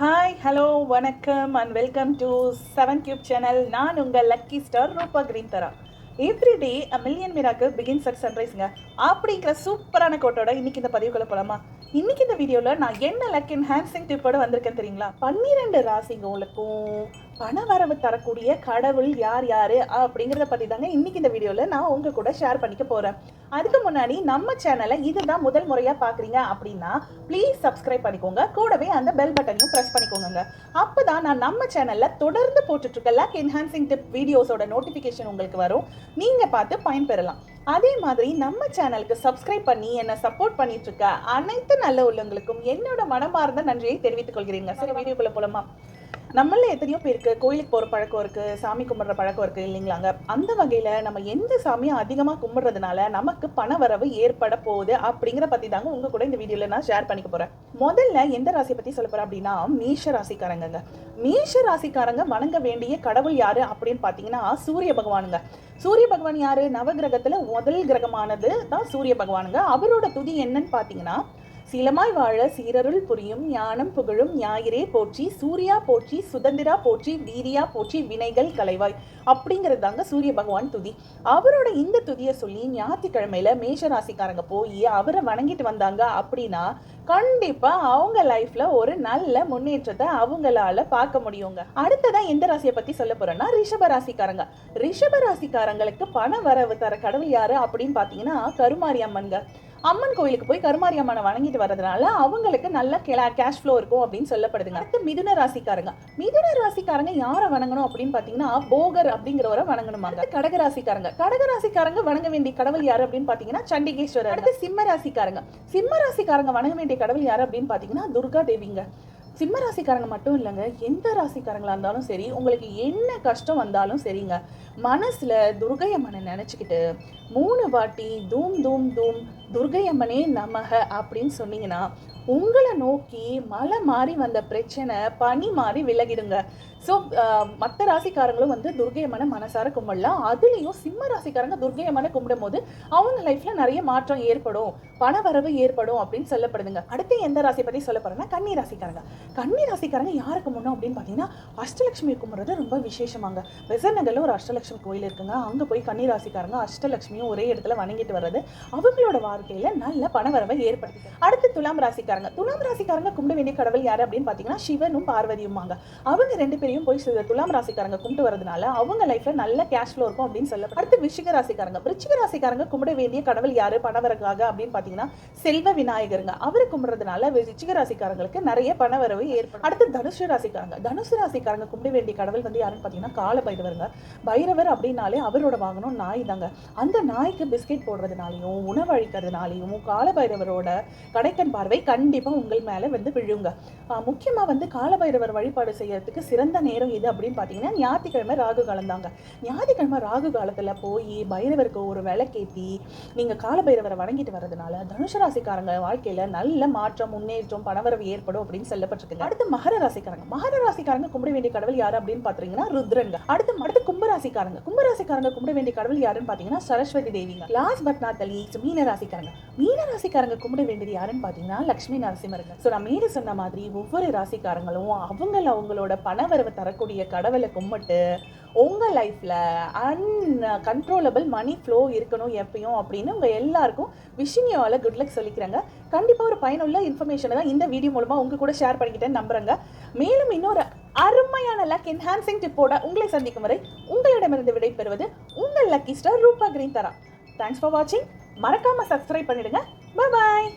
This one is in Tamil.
ஹாய் ஹலோ வணக்கம் and welcome to seven cube channel நான் உங்கள் lucky star Rupa green Thara every day a million miracle begins at சன்ரைஸுங்க அப்படிங்கிற சூப்பரான கோட்டோட இன்னைக்கு இந்த பதிவுகளை போலாமா? இன்னைக்கு இந்த வீடியோவில் நான் என்ன லக் என்ஹான்சிங் டிப்போட வந்திருக்கேன் தெரியுங்களா? பன்னிரெண்டு ராசிங்களுக்கும் பண வரவு தரக்கூடிய கடவுள் யார் யார் அப்படிங்கிறத பற்றி தாங்க இன்னைக்கு இந்த வீடியோவில் நான் உங்கள் கூட ஷேர் பண்ணிக்க போகிறேன் அதுக்கு முன்னாடி நம்ம சேனலை இதுதான் முதல் முறையாக பார்க்குறீங்க அப்படின்னா ப்ளீஸ் சப்ஸ்கிரைப் பண்ணிக்கோங்க. கூடவே அந்த பெல் பட்டனையும் ப்ரெஸ் பண்ணிக்கோங்க அப்போ தான் நான் நம்ம சேனலில் தொடர்ந்து போட்டுட்ருக்க லக் என்ஹான்சிங் டிப் வீடியோஸோட நோட்டிஃபிகேஷன் உங்களுக்கு வரும். நீங்கள் பார்த்து பயன்பெறலாம். அதே மாதிரி நம்ம சேனலுக்கு சப்ஸ்கிரைப் பண்ணி என்னை சப்போர்ட் பண்ணிட்டு இருக்க அனைத்து நல்ல உள்ளவங்களுக்கும் என்னோட மனமார்ந்த நன்றியை தெரிவித்துக் கொள்கிறீங்க. சரி வீடியோக்குள்ள போலமா? நம்மள எத்தனையோ பேருக்கு கோயிலுக்கு போகிற பழக்கம் இருக்குது சாமி கும்பிட்ற பழக்கம் இருக்குது இல்லைங்களாங்க. அந்த வகையில் நம்ம எந்த சாமியை அதிகமாக கும்பிட்றதுனால நமக்கு பண வரவு ஏற்பட போகுது அப்படிங்கிற பற்றி தாங்க உங்கள் கூட இந்த வீடியோவில் நான் ஷேர் பண்ணிக்க போகிறேன் முதல்ல எந்த ராசியை பற்றி சொல்ல போகிறேன் அப்படின்னா மேஷ ராசிக்காரங்க மேஷ ராசிக்காரங்க வணங்க வேண்டிய கடவுள் யாரு அப்படின்னு பார்த்தீங்கன்னா சூரிய பகவானுங்க. சூரிய பகவான் யாரு? நவகிரகத்தில் முதல் கிரகமானது தான் சூரிய பகவானுங்க. அவரோட துதி என்னன்னு பார்த்தீங்கன்னா சிலமாய் வாழ சீரருள் புரியும் ஞானம் புகழும் ஞாயிறே போற்றி சூர்யா போற்றி சுதந்திரா போற்றி வீரியா போற்றி வினைகள் கலைவாய். அப்படிங்கிறது தாங்க சூரிய பகவான் துதி. அவரோட இந்த துதியை சொல்லி ஞாயிற்றுக்கிழமையில மேஷ ராசிக்காரங்க போய் அவரை வணங்கிட்டு வந்தாங்க அப்படின்னா கண்டிப்பா அவங்க லைஃப்ல ஒரு நல்ல முன்னேற்றத்தை அவங்களால பார்க்க முடியுங்க. அடுத்ததா எந்த ராசியை பத்தி சொல்ல போறேன்னா ரிஷப ராசிக்காரங்க. ரிஷப ராசிக்காரங்களுக்கு பண வரவு தர கடவுள் யாரு அப்படின்னு பாத்தீங்கன்னா கருமாரி அம்மன்க அம்மன் கோயிலுக்கு போய் கருமாரி அம்மனை வணங்கிட்டு வர்றதுனால அவங்களுக்கு நல்ல கேஷ் ஃப்ளோ இருக்கும் அப்படின்னு சொல்லப்படுதுங்க. அடுத்து மிதுன ராசிக்காரங்க. மிதுன ராசிக்காரங்க யாரை வணங்கணும் அப்படின்னு பாத்தீங்கன்னா போகர் அப்படிங்கிறவரை வணங்கணுமாங்க கடக ராசிக்காரங்க. கடக ராசிக்காரங்க வணங்க வேண்டிய கடவுள் யாரு அப்படின்னு பாத்தீங்கன்னா சண்டிகேஸ்வரர். அடுத்து சிம்ம ராசிக்காரங்க. சிம்ம ராசிக்காரங்க வணங்க வேண்டிய கடவுள் யாரு அப்படின்னு பாத்தீங்கன்னா துர்கா தேவிங்க. சிம்ம ராசிக்காரங்க மட்டும் இல்லைங்க. எந்த ராசிக்காரங்களாக இருந்தாலும் சரி உங்களுக்கு என்ன கஷ்டம் வந்தாலும் சரிங்க. மனசில் துர்கையம்மனை நினச்சிக்கிட்டு மூணு வாட்டி தூம் தூம் தூம் துர்கையம்மனே நமக அப்படின்னு சொன்னீங்கன்னா உங்களை நோக்கி மலை மாறி வந்த பிரச்சனை பனி மாறி விலகிடுங்க. ஸோ மற்ற ராசிக்காரங்களும் வந்து துர்கையம்மனை மனசார கும்பிடலாம். அதுலேயும் சிம்ம ராசிக்காரங்க துர்கையம்மனை கும்பிடும் போது அவங்க லைஃப்பில் நிறைய மாற்றம் ஏற்படும். பண வரவு ஏற்படும் அப்படின்னு சொல்லப்படுதுங்க. அடுத்து எந்த ராசி பற்றி சொல்ல போகிறேன்னா கன்னி ராசிக்காரங்க. கன்னி ராசிக்காரங்க யாருக்கு முன்னோம் அப்படின்னு பார்த்தீங்கன்னா அஷ்டலட்சுமி கும்பிட்றது ரொம்ப விசேஷமாங்க. பெசநகரில் ஒரு அஷ்டலட்சுமி கோயில் இருக்குங்க. அங்கே போய் கன்னி ராசிக்காரங்க அஷ்டலட்சுமியும் ஒரே இடத்துல வணங்கிட்டு வர்றது. அவங்களோட வாழ்க்கையில நல்ல பணவரவை ஏற்படுத்தி அடுத்து துலாம் ராசிக்காரங்க. துலாம் ராசிக்காரங்க கும்பிட வேண்டிய கடவுள் யாரு அப்படின்னு பார்த்தீங்கன்னா சிவனும் பார்வதியுமாங்க. அவங்க ரெண்டு பேரையும் போய் துலாம் ராசிக்காரங்க கும்பிட்டு வரதுனால அவங்க லைஃப்ல நல்ல கேஷ் ஃப்ளோ இருக்கும் அப்படின்னு சொல்ல அடுத்து விஷிக ராசிக்காரங்க. விருச்சிக ராசிக்காரங்க கும்பிட வேண்டிய கடவுள் யாரு? பணவரக்காக அப்படின்னு பார்த்தீங்கன்னா செல்வ விநாயகருங்க. அவர் கும்பிட்றதுனால விருச்சிக ராசிக்காரங்களுக்கு நிறைய பணவரவு ஏற்படும். அடுத்து தனுசு ராசிக்காரங்க. தனுசு ராசிக்காரங்க கும்பிட வேண்டிய கடவுள் வந்து யாருன்னு பார்த்தீங்கன்னா கால பைரவருங்க. பைரவர் அப்படின்னாலே அவரோட வாகனம் நாய் தாங்க. அந்த நாய்க்கு பிஸ்கெட் போடுறதுனாலையும் உணவு அழிக்கிறதுனாலையும் கால பைரவரோட கடைக்கன் பார்வை கண்டிப்பா உங்கள் மேல வந்து விழுங்க. முக்கியமாக முக்கியமா வந்து கால பைரவர் வழிபாடு செய்யறதுக்கு சிறந்த நேரம் எது அப்படின்னு பார்த்தீங்கன்னா ஞாயிற்றுக்கிழமை ராகு காலம் தாங்க ஞாயிற்றுக்கிழமை ராகு காலத்துல போய் பைரவருக்கு ஒரு விளக்கேற்றி நீங்க கால பைரவரை வணங்கிட்டு வர்றதுனால தனுஷ ராசிக்காரங்க வாழ்க்கையில நல்ல மாற்றம் முன்னேற்றம் பணவரவு ஏற்படும் அப்படின்னு இருக்குங்க அடுத்து மகர ராசிக்காரங்க. மகர ராசிக்காரங்க கும்பிட வேண்டிய கடவுள் யார் அப்படின்னு பாத்தீங்கன்னா ருத்ரங்க அடுத்து அடுத்து கும்பராசிக்காரங்க கும்பராசிக்காரங்க கும்பிட வேண்டிய கடவுள் யாருன்னு பாத்தீங்கன்னா சரஸ்வதி தேவிங்க. லாஸ்ட் பட் நாட் லீஸ்ட் மீன ராசிக்காரங்க. மீன ராசிக்காரங்க கும்பிட வேண்டியது யாருன்னு பாத்தீங்கன்னா லட்சுமி நரசிம்மருங்க. ஸோ நான் மீது சொன்ன மாதிரி ஒவ்வொரு ராசிக்காரங்களும் அவங்கள அவங்களோட பணவரவை தரக்கூடிய கடவுளை கும்பிட்டு உங்கள் லைஃப்பில் அன் கண்ட்ரோலபிள் மணி ஃப்ளோ இருக்கணும் எப்பயும் அப்படின்னு உங்கள் எல்லாருக்கும் விஷிங் யூ குட் லக் சொல்லிக்கிறேங்க. கண்டிப்பாக ஒரு பயனுள்ள இன்ஃபர்மேஷனை தான் இந்த வீடியோ மூலமாக உங்கள் கூட ஷேர் பண்ணிக்கிட்டேன்னு நம்புகிறேங்க மேலும் இன்னொரு அருமையான லக் என்ஹான்சிங் டிப்போட உங்களை சந்திக்கும் வரை உங்களிடமிருந்து விடைபெறுவது உங்கள் lucky star Rupa green Thara. Thanks for வாட்சிங் மறக்காமல் சப்ஸ்கிரைப் பண்ணிடுங்க. பாய்